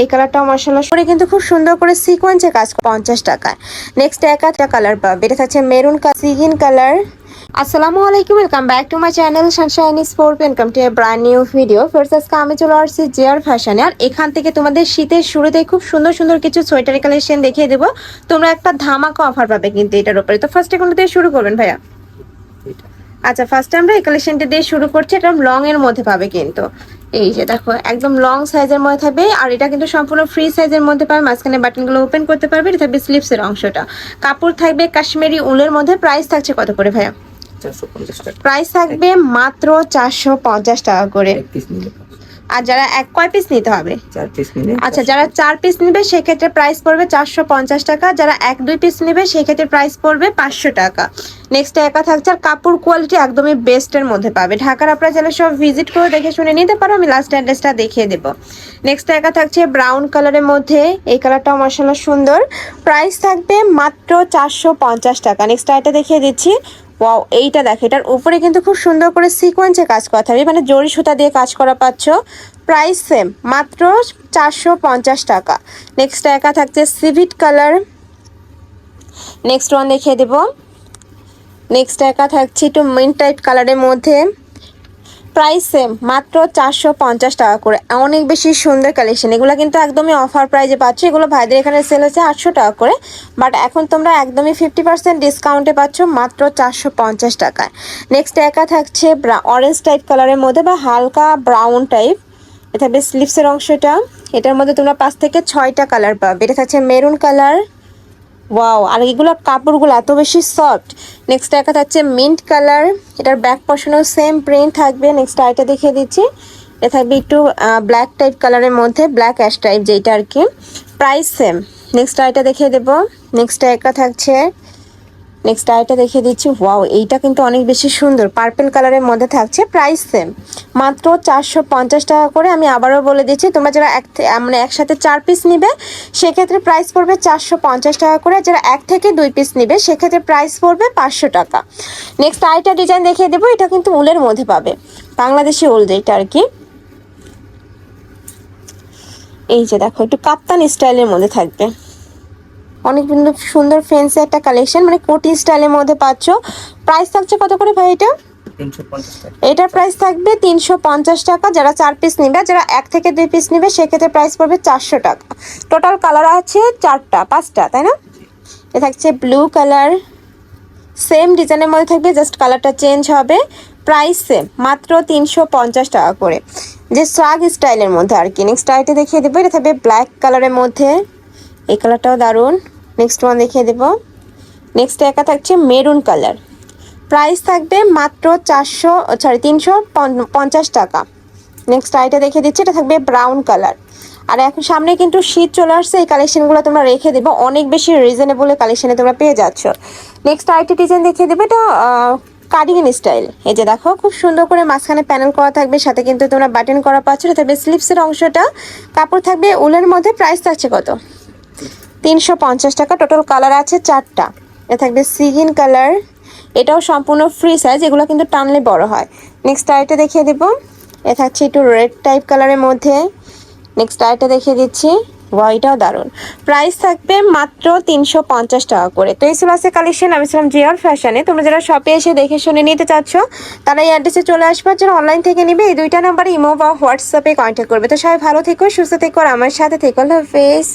এই কালারটাও মার্শাল্লাহ করে কিন্তু খুব সুন্দর করে সিকোয়েন্সে কাজ পঞ্চাশ টাকায়। নেক্সট এক একটা কালার পাবে। এটা থাকছে মেরুন সিগিন কালার আসসালামু আলাইকুম welcome back to my channel sunshine sport welcome to a brand new video first আজকে আমি চলে আসছি জিয়ার ফ্যাশনে আর এখান থেকে তোমাদের শীতের শুরুতে খুব সুন্দর সুন্দর কিছু সোয়েটার কালেকশন দেখিয়ে দেবো। তোমরা একটা ধামাকা অফার পাবে কিন্তু এটার উপরে। তো ফার্স্টে কোনটা দিয়ে শুরু করবেন ভাইয়া? আচ্ছা ফার্স্টে আমরা এই কালেকশনটা দিয়ে শুরু করছি। এটা লং এর মধ্যে পাবে কিন্তু। এই যে দেখো একদম লং সাইজের মধ্যে থাকবে আর এটা কিন্তু সম্পূর্ণ ফ্রি সাইজের মধ্যে পাবে। মাঝখানে বাটনগুলো ওপেন করতে পারবে এটা থাকবে স্লিপসের অংশটা। কাপড় থাকবে কাশ্মীরি উলের মধ্যে প্রাইস থাকছে কত করে ভাইয়া? চারশো পঞ্চাশ টাকা। প্রাইস থাকবে মাত্র চারশো পঞ্চাশ টাকা করে। আর যারা এক কয় পিস নিতে হবে? চার পিস নিলে আচ্ছা যারা চার পিস নেবে সেক্ষেত্রে প্রাইস পড়বে চারশো পঞ্চাশ টাকা। যারা এক দুই পিস নেবে সেক্ষেত্রে প্রাইস পড়বে পাঁচশো টাকা। নেক্সট একা থাকছে আর কাপড় কোয়ালিটি একদমই বেস্টের মধ্যে পাবে। ঢাকার আপনারা যারা সব ভিজিট করে দেখে শুনে নিতে পারো আমি লাস্ট অ্যাড্রেসটা দেখিয়ে দেবো। নেক্সট একা থাকছে ব্রাউন কালারের মধ্যে। এই কালারটাও মার্শাল্লাহ সুন্দর। প্রাইস থাকবে মাত্র চারশো পঞ্চাশ টাকা। নেক্সট এটা দেখিয়ে দিচ্ছি। ওয়াও এইটা দেখো, এটার উপরে কিন্তু খুব সুন্দর করে সিকোয়েন্সে কাজ করা থাকবে মানে জরি সুতা দিয়ে কাজ করা পাচ্ছ। প্রাইস সেম মাত্র চারশো পঞ্চাশ টাকা। নেক্সট একা থাকছে সিভিট কালার নেক্সট ওয়ান দেখিয়ে দেব। নেক্সট একা থাকছে একটু মিন টাইপ কালারের মধ্যে। প্রাইস সেম মাত্র চারশো পঞ্চাশ টাকা করে। অনেক বেশি সুন্দর কালেকশন এগুলো কিন্তু একদমই অফার প্রাইজে পাচ্ছ। এগুলো ভাইদের এখানে সেল হচ্ছে আটশো টাকা করে। বাট এখন তোমরা একদমই ফিফটি পার্সেন্ট ডিসকাউন্টে পাচ্ছ মাত্র চারশো পঞ্চাশ টাকায়। নেক্সট একা থাকছে অরেঞ্জ টাইপ কালারের মধ্যে বা হালকা ব্রাউন টাইপ এটা থাকবে স্লিপসের অংশটা। এটার মধ্যে তোমরা পাঁচ থেকে ছয়টা কালার পাবে। এটা থাকছে মেরুন কালার ওয়াও আর এগুলো কাপড়গুলো এত বেশি সফট নেক্সট একটা থাকছে মিন্ট কালার এটার ব্যাক পশনেও সেম প্রিন্ট থাকবে। নেক্সট আইটা দেখিয়ে দিচ্ছি। এটা থাকবে একটু ব্ল্যাক টাইপ কালারের মধ্যে ব্ল্যাক অ্যাশ টাইপ যেটা আর কি প্রাইস সেম নেক্সট আইটা দেখিয়ে দেবো। নেক্সট একটা থাকছে নেক্সট আইটা দেখিয়ে দিচ্ছি। ওয়াও এইটা কিন্তু অনেক বেশি সুন্দর। পার্পেল কালারের মধ্যে থাকছে প্রাইস সেম মাত্র চারশো পঞ্চাশ টাকা করে আমি আবারও বলে দিচ্ছি, তোমরা যারা এক মানে একসাথে চার পিস নিবে, সেক্ষেত্রে প্রাইস পড়বে চারশো পঞ্চাশ টাকা করে। যারা এক থেকে দুই পিস নিবে, সেক্ষেত্রে প্রাইস পড়বে পাঁচশো টাকা। নেক্সট আইটা ডিজাইন দেখিয়ে দেবো, এটা কিন্তু উলের মধ্যে পাবে। বাংলাদেশি উল যেটা আর কি। এই যে দেখো, একটু কাপ্তান স্টাইলের মধ্যে থাকবে। অনেক সুন্দর ফেন্সি একটা কালেকশন মানে কোটি স্টাইলের মধ্যে পাচ্ছ। প্রাইস থাকছে কত করে ভাই এটা? এটার প্রাইস থাকবে তিনশো পঞ্চাশ টাকা। যারা চার পিস নিবে যারা এক থেকে দুই পিস নিবে সেক্ষেত্রে প্রাইস পড়বে চারশো টাকা। টোটাল কালার আছে চারটা পাঁচটা তাই না? এ থাকছে ব্লু কালার সেম ডিজাইনের মধ্যে থাকবে জাস্ট কালারটা চেঞ্জ হবে। প্রাইস সেম মাত্র তিনশো পঞ্চাশ টাকা করে। যে স্লাগ স্টাইলের মধ্যে আর কি। নেক্সট আইটে দেখিয়ে দেবো এটা থাকবে ব্ল্যাক কালারের মধ্যে। এই কালারটাও দারুণ। নেক্সট ওয়ান দেখিয়ে দেবো। নেক্সট একা থাকছে মেরুন কালার প্রাইস থাকবে মাত্র চারশো সরি তিনশো পঞ্চাশ টাকা। নেক্সট আইটা দেখে দিচ্ছি, এটা থাকবে ব্রাউন কালার আর এখন সামনে কিন্তু শীত চলে আসছে, এই কালেকশনগুলো তোমরা রেখে দেবো। অনেক বেশি রিজনেবল কালেকশনে তোমরা পেয়ে যাচ্ছ। নেক্সট আইটি ডিজাইন দেখিয়ে দেবে, এটা কার্ডিগান স্টাইল এই যে দেখো, খুব সুন্দর করে মাঝখানে প্যানেল করা থাকবে, সাথে কিন্তু তোমরা বাটন করা পাচ্ছ থাকবে স্লিপসের অংশটা। কাপড় থাকবে উলের মধ্যে প্রাইস থাকছে কত? তিনশো পঞ্চাশ টাকা। টোটাল কালার আছে চারটা। এটা থাকবে সিগিন কালার এটাও সম্পূর্ণ ফ্রি সাইজ এগুলো কিন্তু টানলে বড় হয়। নেক্সট আইটা দেখিয়ে দেবো। এ থাকছে একটু রেড টাইপ কালারের মধ্যে। নেক্সট আইটা দেখিয়ে দিচ্ছি। ওয়া, এটাও দারুণ। প্রাইস থাকবে মাত্র তিনশো পঞ্চাশ টাকা করে। তো এই ছিল আছে কালেকশন আমি ছিলাম জিয়ার ফ্যাশনে। তোমরা যারা শপে এসে দেখে শুনে নিতে চাচ্ছ তারা এই অ্যাড্রেসে চলে আসবে। আর যারা অনলাইন থেকে নিবে এই দুইটা নাম্বারে ইমো বা হোয়াটসঅ্যাপে কন্ট্যাক্ট করবে। তো সবাই ভালো থেকো সুস্থ থেকো আর আমার সাথে থেকো। আল্লাহ হাফেজ